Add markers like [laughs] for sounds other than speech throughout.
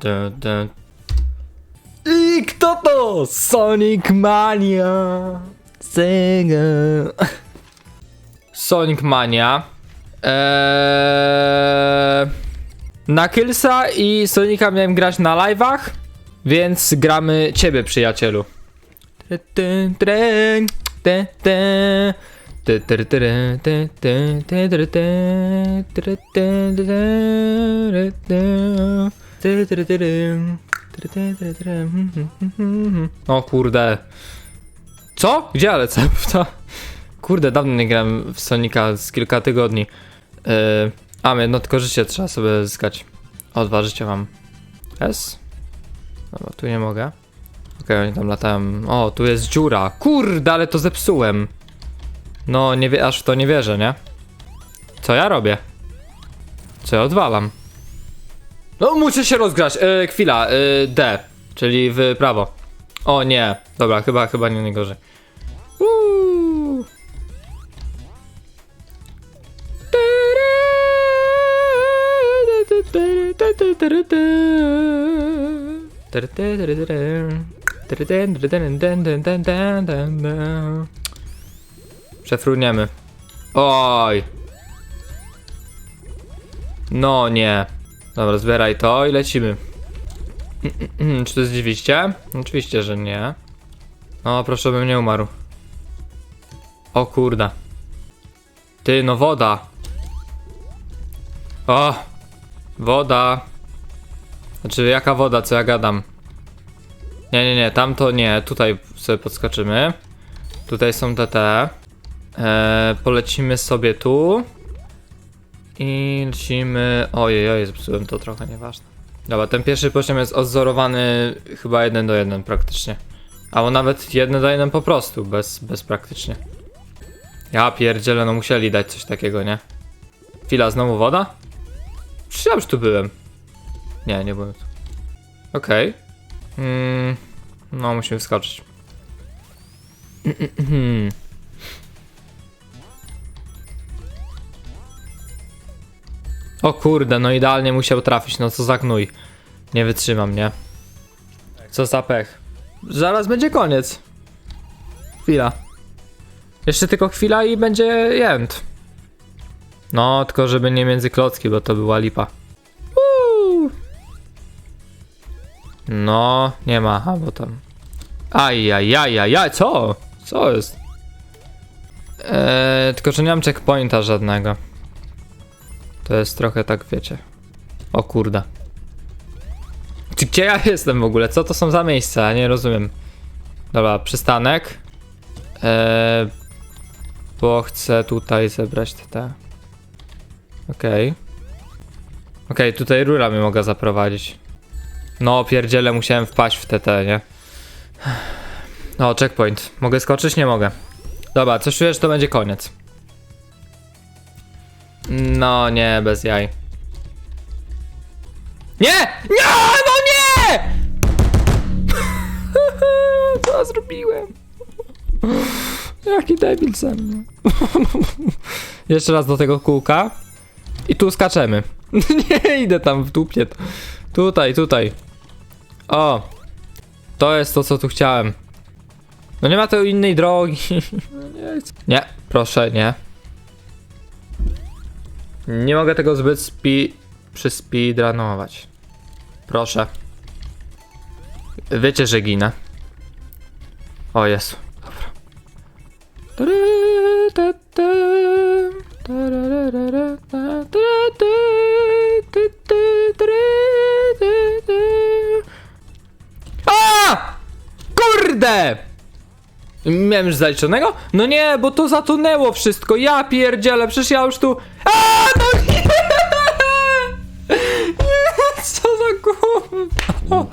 Du, du. I kto to? Sonic Mania. Sega. Sonic Mania. Eee... Na Killsa i Sonika miałem grać na live'ach, więc gramy ciebie, przyjacielu. O kurde. Co? Gdzie ale co? [laughs] Kurde, dawno nie grałem w Sonika z kilka tygodni. Yy, a my, no tylko życie trzeba sobie zyskać. O, dwa mam. S? Dobra, tu nie mogę. Okej, okay, oni tam latają. O, tu jest dziura. Kurde, ale to zepsułem. No, nie wie, aż w to nie wierzę, nie? Co ja robię? Co ja odwalam? No, muszę się rozgrać. Yy, chwila, yy, D, czyli w prawo. O nie, dobra, chyba, chyba nie najgorzej. Uuu. Oj. No nie. Dobra, zbieraj to i lecimy. [clears throat] Czy to jest dziwiście? Oczywiście, że nie. O, proszę bym nie umarł. O kurda. Ty, no woda. O! Woda. Znaczy, jaka woda, co ja gadam? Nie, nie, nie, tam to nie. Tutaj sobie podskoczymy. Tutaj są TT. Eee, polecimy sobie tu. I lecimy. Ojej, ojej, zepsułem to trochę, nieważne. Dobra, ten pierwszy poziom jest odzorowany chyba jeden do jeden praktycznie. Albo nawet jeden do jeden po prostu, bez, bez praktycznie. Ja pierdzielę, no musieli dać coś takiego, nie? Chwila, znowu woda? Czy ja już tu byłem? Nie, nie byłem tu. Okej. Mm, no, musimy wskoczyć. [clears throat] O kurde, no idealnie musiał trafić, no co za gnój. Nie wytrzymam, nie? Co za pech. Zaraz będzie koniec. Chwila. Jeszcze tylko chwila i będzie jęt. No, tylko żeby nie między klocki, bo to była lipa. Uuu. No, nie ma, a bo tam. Ajajajajaj, co? Co jest? Eee, tylko, że nie mam checkpointa żadnego. To jest trochę tak, wiecie. O kurde. Czy Gdzie ja [laughs] jestem w ogóle? Co to są za miejsca? Nie rozumiem. Dobra, przystanek. Eee, bo chcę tutaj zebrać te. Okej. Okej, tutaj rura mnie mogę zaprowadzić. No, pierdziele, musiałem wpaść w TT, nie? O, checkpoint. Mogę skoczyć? Nie mogę. Dobra, coś czujesz, to będzie koniec. No nie, bez jaj. Nie! Nie! No nie! [laughs] Co zrobiłem? Jaki debil ze mnie. [laughs] Jeszcze raz do tego kółka. I tu skaczemy. [laughs] nie idę tam w dupie. Tutaj, tutaj. O! To jest to, co tu chciałem. No nie ma tu innej drogi. nie, proszę, nie. Nie mogę tego zbyt spi... przyspeedrunować. Proszę. Wiecie, że ginę. O Jezu. Dobra. A! Kurde! Miałem już zaliczonego? No nie, bo to zatonęło wszystko. Ja pierdzielę, przecież ja już tu no nie! Nie, co za gówno!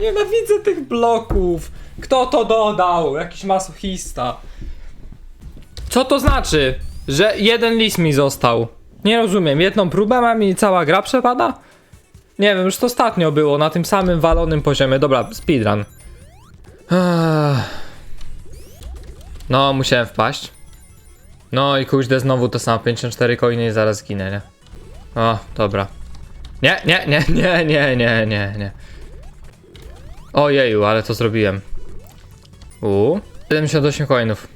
Nienawidzę tych bloków. Kto to dodał? Jakiś masochista. Co to znaczy? Że jeden list mi został. Nie rozumiem. Jedną próbę mam i cała gra przepada? Nie wiem, już to ostatnio było na tym samym walonym poziomie. Dobra, speedrun. No, musiałem wpaść. No i kuźdę znowu to samo, 54 coiny i zaraz ginę, nie? O, dobra. Nie, nie, nie, nie, nie, nie, nie, nie. Ojeju, ale to zrobiłem. U, 78 coinów.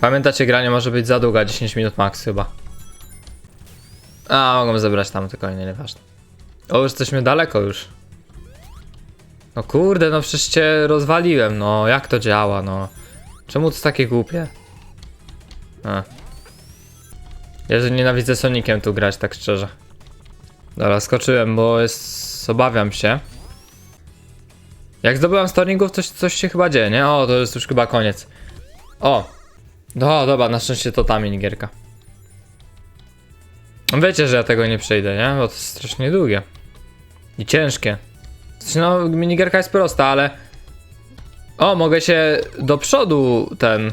Pamiętacie, granie może być za długa, 10 minut max chyba. A, mogą zebrać tam te coiny, nieważne. O, już jesteśmy daleko już. No kurde, no przecież cię rozwaliłem, no jak to działa, no. Czemu to takie głupie? A. Jezu, nienawidzę Sonikiem tu grać, tak szczerze. Dobra, skoczyłem, bo jest... obawiam się. Jak zdobyłam storningów, coś, coś się chyba dzieje, nie? O, to jest już chyba koniec. O! No, dobra, na szczęście to ta minigierka. Wiecie, że ja tego nie przejdę, nie? Bo to jest strasznie długie. I ciężkie. Znaczy, no, minigierka jest prosta, ale... O, mogę się do przodu ten...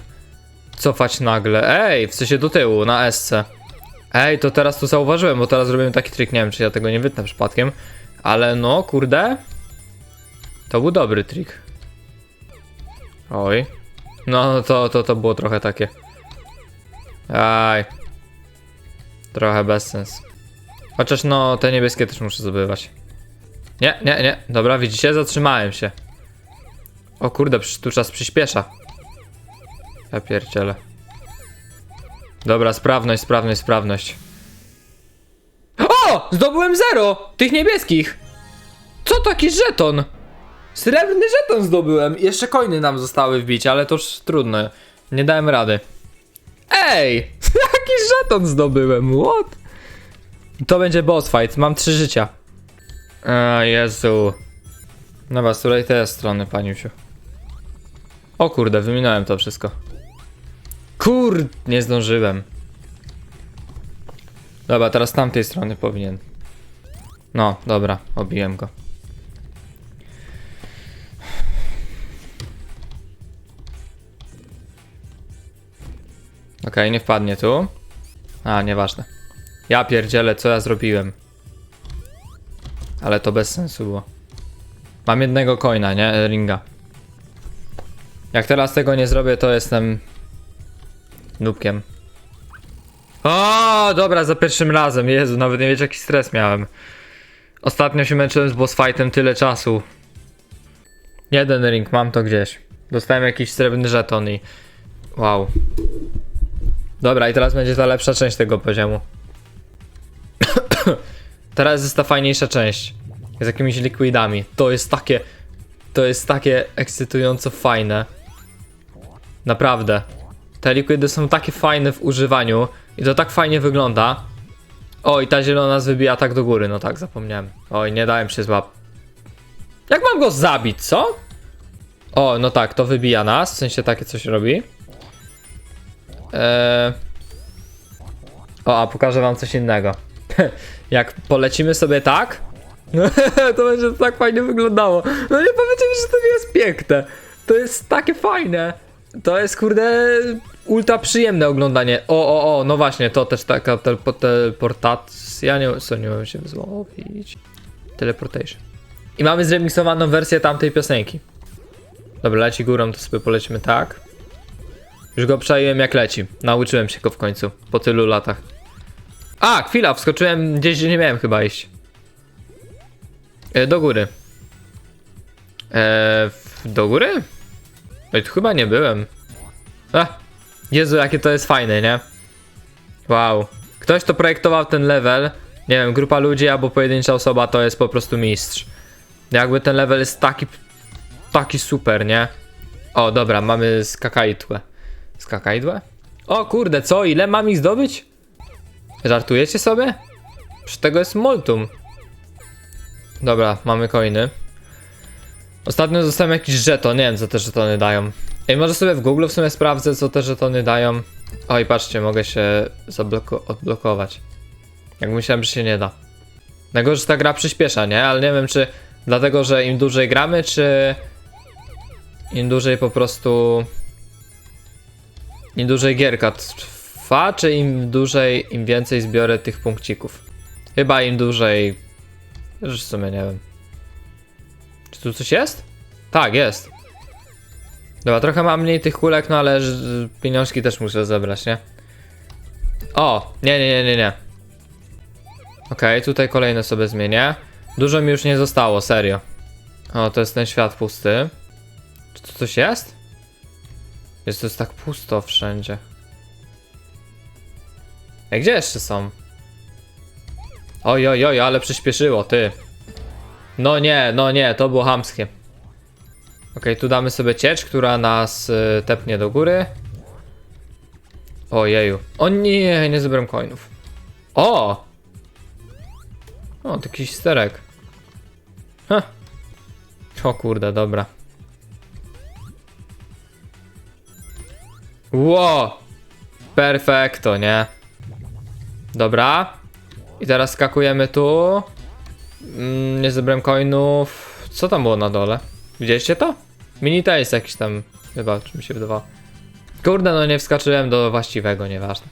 cofać nagle. Ej, w sensie do tyłu, na SC. Ej, to teraz tu zauważyłem, bo teraz zrobiłem taki trik, nie wiem czy ja tego nie wytnę przypadkiem. Ale no, kurde. To był dobry trik. Oj. No, to, to, to było trochę takie. Aj. Trochę bez sens. Chociaż no, te niebieskie też muszę zdobywać. Nie, nie, nie. Dobra, widzicie? Zatrzymałem się. O kurde, tu czas przyspiesza. Ja pierdzielę. Dobra, sprawność, sprawność, sprawność. O! Zdobyłem zero! Tych niebieskich! Co taki żeton? Srebrny żeton zdobyłem. Jeszcze coiny nam zostały wbić, ale to już trudno. Nie dałem rady. Ej! [laughs] Jaki żeton zdobyłem? What? To będzie boss fight. Mam trzy życia. A Jezu. Dobra, z której tej strony, paniusiu? O kurde, wyminąłem to wszystko. Kur... nie zdążyłem. Dobra, teraz tamtej strony powinien. No, dobra, obiłem go. Okej, nie wpadnie tu. A, nieważne. Ja pierdzielę, co ja zrobiłem. Ale to bez sensu było. Mam jednego coina, nie? Ringa. Jak teraz tego nie zrobię, to jestem... Nubkiem. O, dobra, za pierwszym razem. Jezu, nawet nie wiecie jaki stres miałem. Ostatnio się męczyłem z boss fightem tyle czasu. Jeden ring, mam to gdzieś. Dostałem jakiś srebrny żeton i... Wow. Dobra, i teraz będzie ta lepsza część tego poziomu. [coughs] teraz jest ta fajniejsza część. Z jakimiś liquidami. To jest takie... To jest takie ekscytująco fajne. Naprawdę. Te likwidy są takie fajne w używaniu i to tak fajnie wygląda. O, i ta zielona nas wybija tak do góry, no tak, zapomniałem. Oj, nie dałem się złap. Jak mam go zabić, co? O, no tak, to wybija nas, w sensie takie coś robi. Eee... O, a pokażę wam coś innego. [laughs] Jak polecimy sobie tak, [laughs] to będzie tak fajnie wyglądało. No nie powiecie mi, że to nie jest piękne. To jest takie fajne. To jest kurde ultra przyjemne oglądanie. O, o, o, no właśnie, to też taka telepo- teleportacja. Nie, co nie mogę się wysłowić. Teleportation. I mamy zremiksowaną wersję tamtej piosenki. Dobra, leci górą, to sobie polecimy tak. Już go przejęłem jak leci. Nauczyłem się go w końcu, po tylu latach. A, chwila, wskoczyłem gdzieś, gdzie nie miałem chyba iść. E, do góry. E, do góry? Ej, tu chyba nie byłem. Ach, Jezu, jakie to jest fajne, nie? Wow. Ktoś, kto projektował ten level, nie wiem, grupa ludzi albo pojedyncza osoba, to jest po prostu mistrz. Jakby ten level jest taki, taki super, nie? O, dobra, mamy skakajdłę. Skakajdłę? O kurde, co? Ile mam ich zdobyć? Żartujecie sobie? Przy tego jest multum. Dobra, mamy coiny. Ostatnio dostałem jakiś żeton, nie wiem co te żetony dają. Ej, może sobie w Google w sumie sprawdzę co te żetony dają. Oj, patrzcie, mogę się odblokować. Jak myślałem, że się nie da. Najgorzej, że ta gra przyspiesza, nie? Ale nie wiem czy dlatego, że im dłużej gramy, czy im dłużej po prostu im dłużej gierka trwa, czy im dłużej, im więcej zbiorę tych punkcików. Chyba im dłużej... Już w sumie nie wiem. Czy tu coś jest? Tak, jest. Dobra, trochę mam mniej tych kulek, no ale pieniążki też muszę zebrać, nie? O! Nie, nie, nie, nie, nie. Okej, tutaj kolejne sobie zmienię. Dużo mi już nie zostało, serio. O, to jest ten świat pusty. Czy to coś jest? Jest to jest tak pusto wszędzie. Ej, gdzie jeszcze są? Oj, oj, oj, ale przyspieszyło, ty. No nie, no nie, to było hamskie. Okej, tu damy sobie ciecz, która nas y, tepnie do góry. Ojeju. O nie, nie zebrałem coinów. O! O, to jakiś sterek. Ha. O kurde, dobra. Ło! Perfekto, nie? Dobra. I teraz skakujemy tu. Mm, nie zebrałem coinów. Co tam było na dole? Widzieliście to? Mini taste jakiś tam, chyba, czy mi się wydawało. Kurde, no nie wskoczyłem do właściwego, nieważne.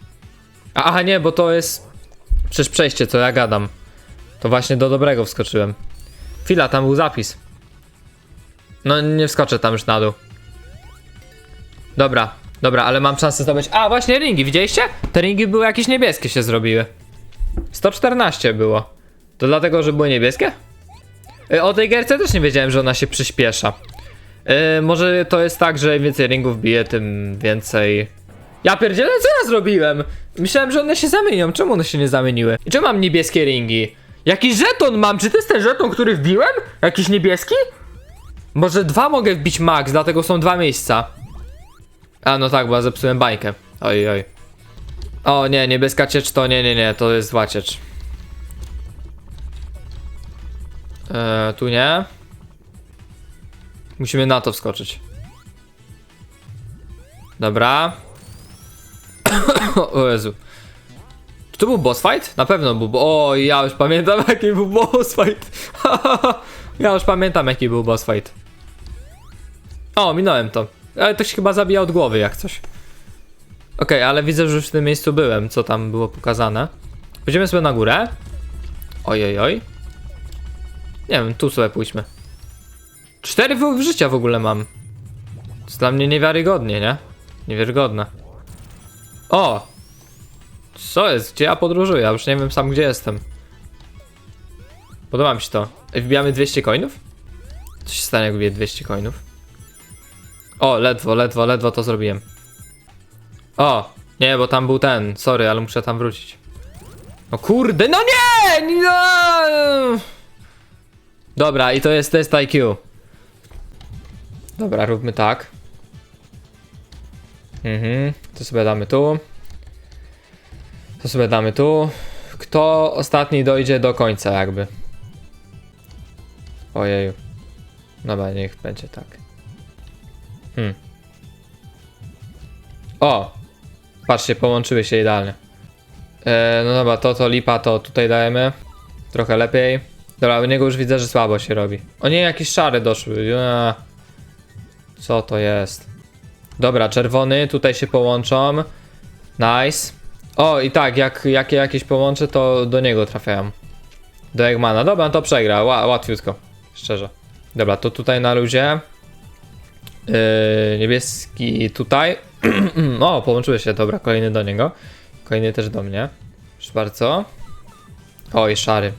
Aha, nie, bo to jest przecież przejście, co ja gadam. To właśnie do dobrego wskoczyłem. Chwila, tam był zapis. No nie wskoczę tam już na dół. Dobra, dobra, ale mam szansę zdobyć. A, właśnie ringi, widzieliście? Te ringi były jakieś niebieskie się zrobiły. 114 było. To dlatego, że były niebieskie? Y, O tej gierce też nie wiedziałem, że ona się przyspiesza. Yy, może to jest tak, że im więcej ringów bije, tym więcej. Ja pierdzielę, co ja zrobiłem? Myślałem, że one się zamienią. Czemu one się nie zamieniły? I czemu mam niebieskie ringi? Jakiś żeton mam? Czy to jest ten żeton, który wbiłem? Jakiś niebieski? Może dwa mogę wbić max, dlatego są dwa miejsca. A no tak, bo ja zepsułem bańkę. Oj, oj. O nie, niebieska ciecz to nie, nie, nie, to jest zła ciecz. Eee, tu nie. Musimy na to wskoczyć. Dobra. [coughs] o Jezu. Czy to był boss fight? Na pewno był. O, ja już pamiętam [laughs] jaki był boss fight. [laughs] ja już pamiętam jaki był boss fight. O, minąłem to. Ale to się chyba zabija od głowy jak coś. Okej, ale widzę, że już w tym miejscu byłem, co tam było pokazane. Pójdziemy sobie na górę. Ojej, oj. Nie wiem, tu sobie pójdźmy. Cztery w życia w ogóle mam. To dla mnie niewiarygodnie, nie? Niewiarygodne. O! Co jest? Gdzie ja podróżuję? Ja już nie wiem sam gdzie jestem. Podoba mi się to. Wbijamy 200 coinów? Co się stanie jak wbiję 200 coinów? O, ledwo, ledwo, ledwo to zrobiłem. O! Nie, bo tam był ten. Sorry, ale muszę tam wrócić. O kurde, no nie! No! Dobra, i to jest test IQ. Dobra, róbmy tak. Mhm, to sobie damy tu. To sobie damy tu. Kto ostatni dojdzie do końca, jakby. Ojeju. Dobra, niech będzie tak. Hmm. O! Patrzcie, połączyły się idealnie. E, no dobra, to to lipa, to tutaj dajemy. Trochę lepiej. Dobra, u niego już widzę, że słabo się robi. O nie, jakieś szare doszły. Eee. Co to jest? Dobra, czerwony, tutaj się połączą. Nice. O, i tak, jak, jak je jakieś połączę, to do niego trafiają. Do Eggmana. Dobra, to przegra. Ła, łatwiutko. Szczerze. Dobra, to tutaj na luzie. Yy, niebieski tutaj. [clears throat] o, połączyły się. Dobra, kolejny do niego. Kolejny też do mnie. Proszę bardzo. Oj, szary.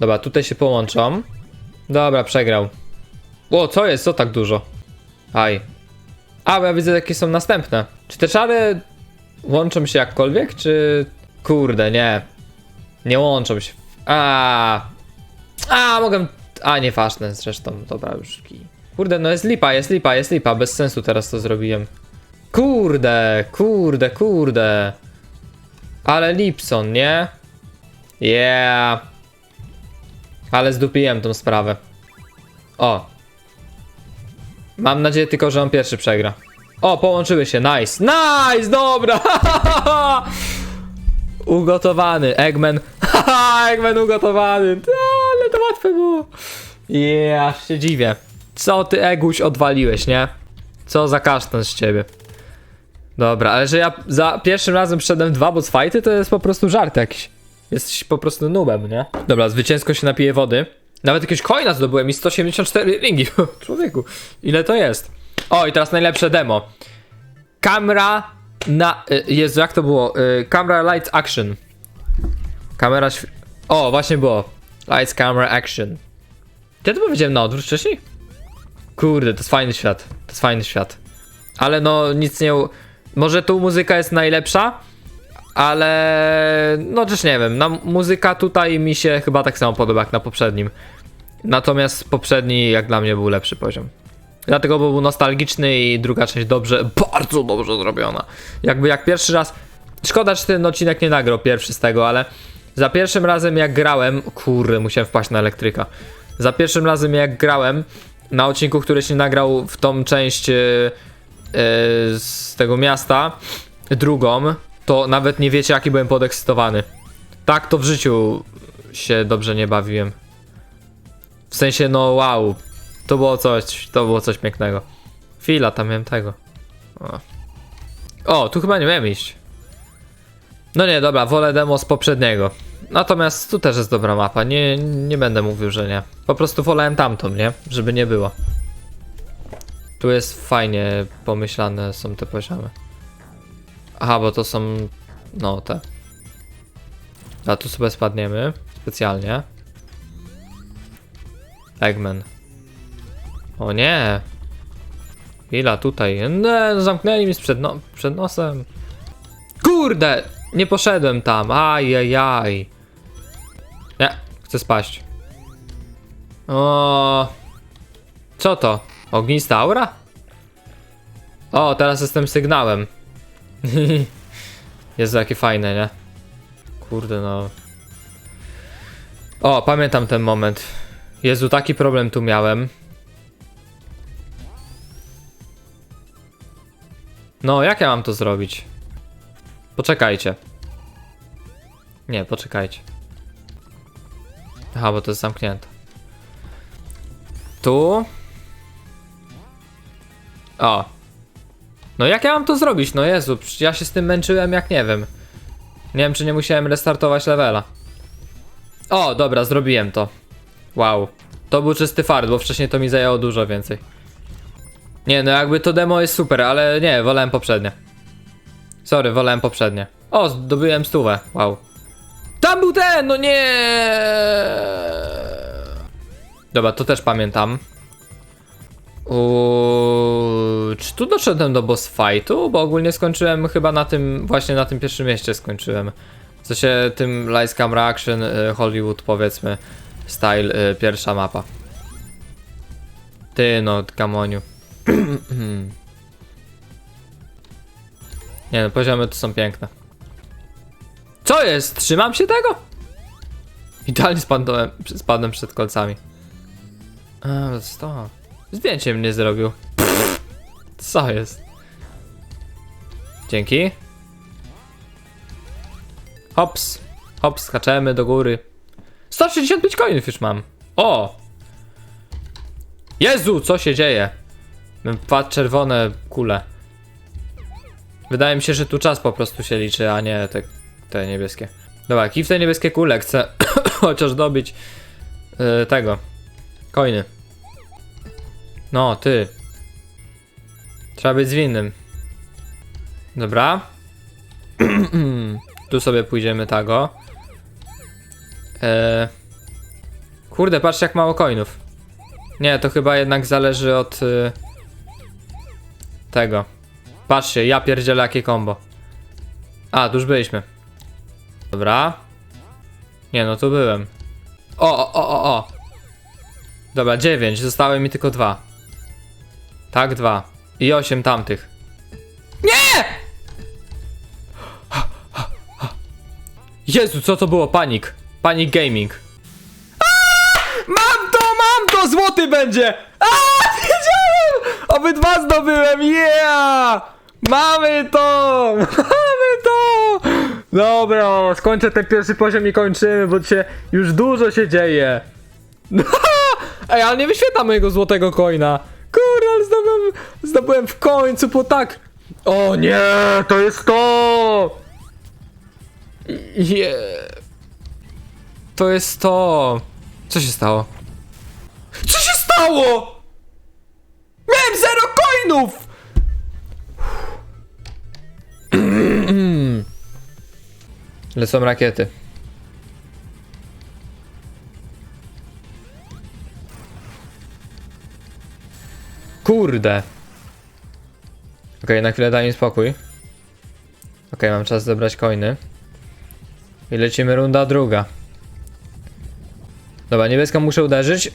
Dobra, tutaj się połączą. Dobra, przegrał. O, co jest? Co tak dużo? Aj. A, bo ja widzę, jakie są następne. Czy te czary łączą się jakkolwiek, czy... Kurde, nie. Nie łączą się. A. A, mogę... A, nieważne zresztą. Dobra, już kij. Kurde, no jest lipa, jest lipa, jest lipa. Bez sensu teraz to zrobiłem. Kurde, kurde, kurde. Ale Lipson, nie? Yeah. Ale zdupiłem tą sprawę. O. Mam nadzieję tylko, że on pierwszy przegra. O, połączyły się, nice. Nice, dobra. [laughs] Ugotowany, Eggman. [laughs] Eggman ugotowany. Ale to łatwe było. Yeah, aż się dziwię. Co ty, Eguś, odwaliłeś, nie? Co za kasztan z ciebie. Dobra, ale że ja za pierwszym razem wszedłem dwa boss fighty, to jest po prostu żart jakiś. Jesteś po prostu nubem, nie? Dobra, zwycięsko się napije wody. Nawet jakiegoś coina zdobyłem i 184 ringi. [laughs] Człowieku, ile to jest? O, i teraz najlepsze demo. Kamera na... y, Jezu, jak to było? Y, Camera Light Action. Kamera O, właśnie było. Lights, camera, action. Ja to powiedziałem na odwrót wcześniej? Kurde, to jest fajny świat. To jest fajny świat. Ale no, nic nie... Może tu muzyka jest najlepsza, ale... No też nie wiem. Na, muzyka tutaj mi się chyba tak samo podoba jak na poprzednim. Natomiast poprzedni jak dla mnie był lepszy poziom. Dlatego był nostalgiczny i druga część dobrze, bardzo dobrze zrobiona. Jakby jak pierwszy raz. Szkoda, że ten odcinek nie nagrał pierwszy z tego, ale za pierwszym razem jak grałem. Kurde, musiałem wpaść na elektryka. Za pierwszym razem jak grałem na odcinku, który się nagrał w tą część e, e, z tego miasta, drugą, to nawet nie wiecie jaki byłem podekscytowany. Tak to w życiu się dobrze nie bawiłem. W sensie, no wow, to było coś, to było coś pięknego. Chwila, tam miałem tego. O. o, tu chyba nie miałem iść. No nie, dobra, wolę demo z poprzedniego. Natomiast tu też jest dobra mapa, nie, nie będę mówił, że nie. Po prostu wolałem tamtą, nie? Żeby nie było. Tu jest fajnie pomyślane są te poziomy. Aha, bo to są, no te. A tu sobie spadniemy, specjalnie. Eggman. O nie! Ila tutaj? No zamknęli mi przed, no, przed nosem. Kurde! Nie poszedłem tam. Ajajaj. Nie, chcę spaść. O. Co to? Ognista aura? O, teraz jestem sygnałem. [laughs] Jest jakie fajne, nie? Kurde no. O, pamiętam ten moment. Jezu, taki problem tu miałem. No, jak ja mam to zrobić? Poczekajcie. Nie, poczekajcie. Aha, bo to jest zamknięte. Tu. O. No jak ja mam to zrobić? No Jezu, ja się z tym męczyłem jak nie wiem. Nie wiem, czy nie musiałem restartować levela. O, dobra, zrobiłem to. Wow. To był czysty fart, bo wcześniej to mi zajęło dużo więcej. Nie, no jakby to demo jest super, ale nie, wolałem poprzednie. Sorry, wolałem poprzednie. O, zdobyłem stówę, wow. Tam był ten, no nie! Dobra, to też pamiętam. Uuu, czy tu doszedłem do boss fightu? Bo ogólnie skończyłem chyba na tym, właśnie na tym pierwszym mieście skończyłem. W sensie tym Lights Camera Action y, Hollywood powiedzmy style y, pierwsza mapa. Ty no, gamoniu. [clears throat] Nie no, poziomy tu są piękne. Co jest? Trzymam się tego? Idealnie spadłem, spadłem przed kolcami. A, to. Zdjęcie mnie zrobił. Co jest? Dzięki. Hops. Hops, skaczemy do góry. 165 coinów już mam. O! Jezu, co się dzieje? Mam dwa czerwone kule. Wydaje mi się, że tu czas po prostu się liczy, a nie te, te niebieskie. Dobra, kij w te niebieskie kule chcę [coughs] chociaż dobić yy, tego. Coiny. No, ty. Trzeba być zwinnym. Dobra. [coughs] tu sobie pójdziemy tego. Eee. Kurde, patrz jak mało coinów. Nie, to chyba jednak zależy od y, tego. Patrzcie, ja pierdzielę jakie combo. A, tu już byliśmy. Dobra. Nie, no tu byłem. O, o, o, o, o. Dobra, 9, zostały mi tylko dwa. Tak, dwa. I 8 tamtych. Nie! Jezu, co to było? Panik. Panik Gaming. Mam to, mam to! Złoty będzie! A, wiedziałem! Obydwa zdobyłem, yeah! Mamy to! [laughs] Mamy to! Dobra, skończę ten pierwszy poziom i kończymy, bo się już dużo się dzieje. [laughs] Ej, ale nie wyświetla mojego złotego coina. Kurde, ale zdobyłem, zdobyłem w końcu po tak. O nie, to jest to! Je. To jest to. Co się stało? Co się stało? Miałem zero coinów! [clears throat] Lecą rakiety. Kurde. Ok, na chwilę daj mi spokój. Ok, mam czas zebrać coiny. I lecimy runda druga. Dobra, niebieską muszę uderzyć,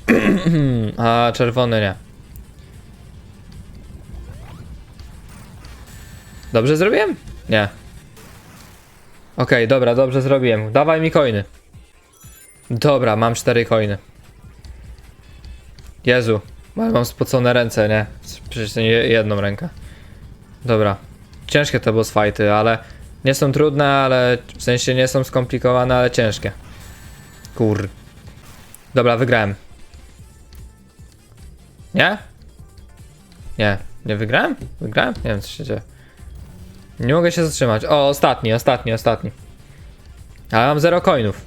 [clears throat] a czerwony nie. Dobrze zrobiłem? Nie. Okej, dobra, dobrze zrobiłem. Dawaj mi coiny. Dobra, mam cztery coiny. Jezu, mam spocone ręce, nie? Przecież to nie jedną rękę. Dobra. Ciężkie te boss fighty, ale nie są trudne, ale w sensie nie są skomplikowane, ale ciężkie. Kur. Dobra, wygrałem. Nie? Nie, nie wygrałem? Wygrałem? Nie wiem co się dzieje. Nie mogę się zatrzymać. O, ostatni, ostatni, ostatni. Ale mam zero coinów.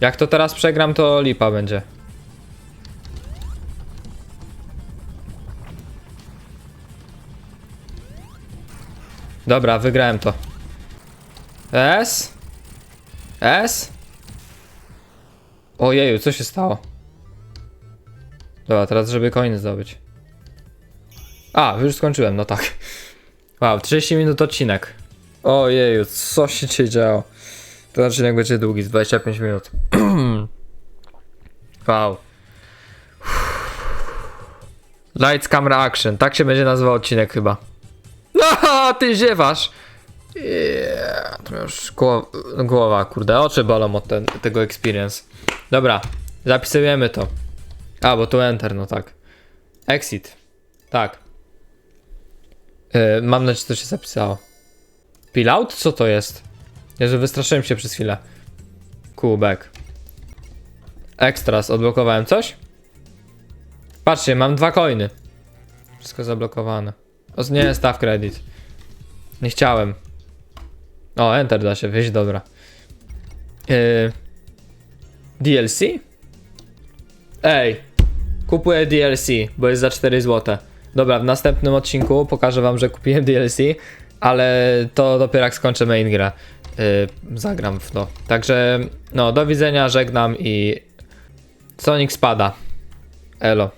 Jak to teraz przegram, to lipa będzie. Dobra, wygrałem to. S? S? Ojeju, co się stało? Dobra, teraz żeby coiny zdobyć. A, już skończyłem, no tak. Wow, 30 minut odcinek. Ojeju, co się dzisiaj działo? Ten odcinek będzie długi, z 25 minut. [clears throat] wow. Lights, camera, action. Tak się będzie nazywał odcinek chyba. No, [laughs] ty ziewasz! Yeah, to już głowa, głowa, kurde, oczy bolą od ten, tego experience. Dobra, zapisujemy to. A, bo tu enter, no tak. Exit. Tak. Yy, mam nadzieję, że to się zapisało. Peel out? Co to jest? Jezu, wystraszyłem się przez chwilę. Back. Extras, odblokowałem coś? Patrzcie, mam dwa coiny. Wszystko zablokowane. O, nie, staw credit. Nie chciałem. O, enter da się wyjść, dobra. Yy, DLC? Ej, kupuję DLC, bo jest za 4 zł. Dobra, w następnym odcinku pokażę wam, że kupiłem [laughs] DLC, ale to dopiero jak skończę main grę. Yy, zagram w to. Także, no, do widzenia, żegnam i Sonic spada. Elo.